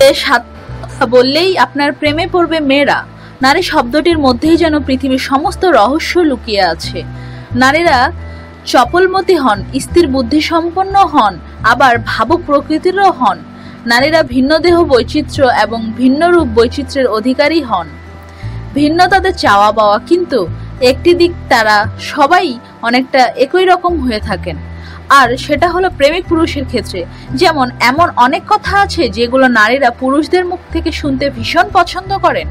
সাত কথা বললেই আপনার প্রেমে পড়বে মেয়েরা। নারী শব্দটির মধ্যেই যেন পৃথিবীর সমস্ত রহস্য লুকিয়ে আছে। নারীরা চপলমতি হন, স্থির বুদ্ধিসম্পন্ন হন, আবার ভাবুক প্রকৃতিরও হন। নারীরা ভিন্ন দেহ বৈচিত্র্য এবং ভিন্ন রূপ বৈচিত্র্যের অধিকারী হন। ভিন্ন তাদের চাওয়া পাওয়া, কিন্তু একটি দিক তারা সবাই অনেকটা একই রকম হয়ে থাকেন। আর সেটা হলো প্রেমিক পুরুষের ক্ষেত্রে। যেমন, এমন অনেক কথা আছে যেগুলো নারীরা পুরুষদের মুখ থেকে শুনতে ভীষণ পছন্দ করেন।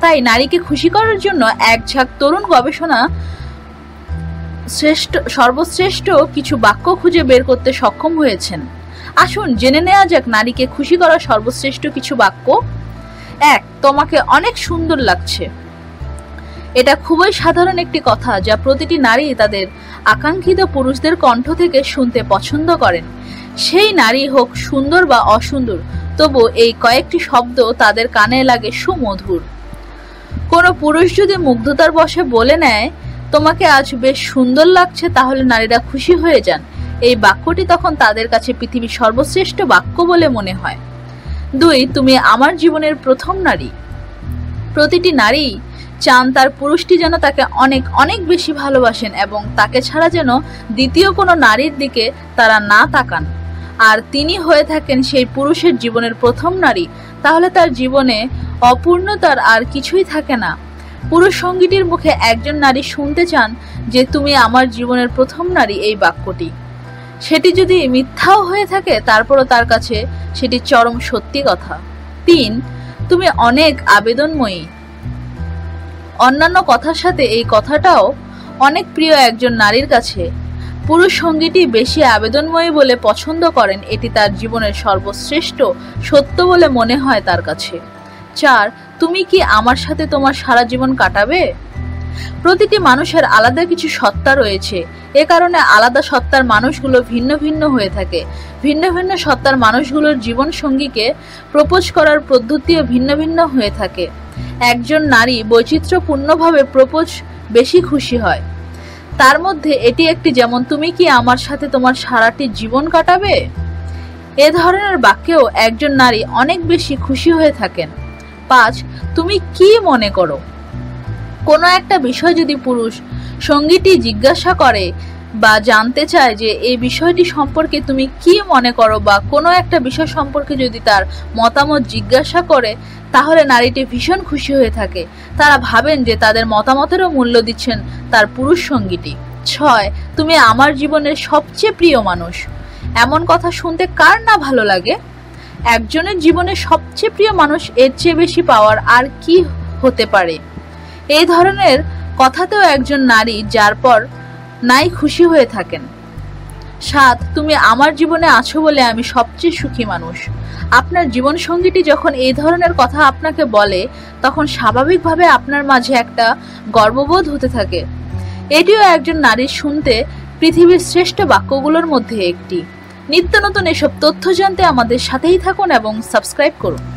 তাই নারীকে খুশি করার জন্য এক ঝাঁক তরুণ গবেষণা শ্রেষ্ঠ, সর্বশ্রেষ্ঠ কিছু বাক্য খুঁজে বের করতে সক্ষম হয়েছেন। আসুন, জেনে নেওয়া যাক নারীকে খুশি করার সর্বশ্রেষ্ঠ কিছু বাক্য। এক, তোমাকে অনেক সুন্দর লাগছে। এটা খুবই সাধারণ একটি কথা যা প্রতিটি নারী তাদের আকাঙ্ক্ষিত পুরুষদের কণ্ঠ থেকে শুনতে পছন্দ করেন। সেই নারী হোক সুন্দর বা অসুন্দর, তবু এই কয়েকটি শব্দ তাদের কানে লাগে সুমধুর। কোনো পুরুষ যদি মুগ্ধতার বশে বলে নেয়, তোমাকে আজ বেশ সুন্দর লাগছে, তাহলে নারীরা খুশি হয়ে যান। এই বাক্যটি তখন তাদের কাছে পৃথিবীর সর্বশ্রেষ্ঠ বাক্য বলে মনে হয়। দুই, তুমি আমার জীবনের প্রথম নারী। প্রতিটি নারী চান, তার পুরুষটি যেন তাকে অনেক অনেক বেশি ভালোবাসেন এবং তাকে ছাড়া যেন দ্বিতীয় কোনো নারীর দিকে তারা না তাকান। আর তিনি হয়ে থাকেন সেই পুরুষের জীবনের প্রথম নারী, তাহলে তার জীবনে অপূর্ণতার আর কিছুই থাকে না। পুরুষ সঙ্গীটির মুখে একজন নারী শুনতে চান যে, তুমি আমার জীবনের প্রথম নারী এই বাক্যটি। সেটি যদি মিথ্যাও হয়ে থাকে, তারপরও তার কাছে সেটি চরম সত্যি কথা। তিন, তুমি অনেক আবেদনময়ী। অন্যান্য কথার সাথে এই কথাটাও অনেক প্রিয় একজন নারীর কাছে। পুরুষ সঙ্গীটি বেশি আবেদনময়ী বলে পছন্দ করেন, এটি তার জীবনের সর্বশ্রেষ্ঠ সত্য বলে মনে হয় তার কাছে। চার, তুমি কি আমার সাথে তোমার সারা জীবন কাটাবে? প্রতিটি মানুষের আলাদা কিছু সত্তা রয়েছে। এ কারণে আলাদা সত্তার মানুষগুলো ভিন্ন ভিন্ন হয়ে থাকে। ভিন্ন ভিন্ন সত্তার মানুষগুলোর জীবন সঙ্গীকে প্রপোজ করার পদ্ধতিও ভিন্ন ভিন্ন হয়ে থাকে। একজন নারী বৈচিত্র্যপূর্ণভাবে প্রপোজ বেশি খুশি হয়। তার মধ্যে এটি একটি যেমন, তুমি কি আমার সাথে তোমার সারাটি জীবন কাটাবে? এ ধরনের বাক্যেও একজন নারী অনেক বেশি খুশি হয়ে থাকেন। পাঁচ, তুমি কি মনে করো? কোনো একটা বিষয় যদি পুরুষ সঙ্গীটি জিজ্ঞাসা করে বা জানতে চায় যে এই বিষয়টি সম্পর্কে তুমি কি মনে করো বা কোনো একটা বিষয় সম্পর্কে যদি তার মতামত জিজ্ঞাসা করে, তাহলে নারীটি ভীষণ খুশি হয়ে থাকে। তারা ভাবেন যে তাদের মতামতেরও মূল্য দিচ্ছেন তার পুরুষ সঙ্গীটি। ছয়, তুমি আমার জীবনের সবচেয়ে প্রিয় মানুষ। এমন কথা শুনতে কার না ভালো লাগে? একজনের জীবনে সবচেয়ে প্রিয় মানুষ এর চেয়ে বেশি পাওয়ার আর কি হতে পারে? এই ধরনের কথাতেও একজন নারী যার পর নাই খুশি হয়ে থাকেন। সাত তুমি আমার জীবনে আছো বলে আমি সবচেয়ে সুখী মানুষ। আপনার জীবন সঙ্গীটি যখন এই ধরনের কথা আপনাকে বলে, তখন স্বাভাবিকভাবে আপনার মাঝে একটা গর্ববোধ হতে থাকে। এটিও একজন নারীর শুনতে পৃথিবীর শ্রেষ্ঠ বাক্যগুলোর মধ্যে একটি। নিত্য নতুন এসব তথ্য জানতে আমাদের সাথেই থাকুন এবং সাবস্ক্রাইব করুন।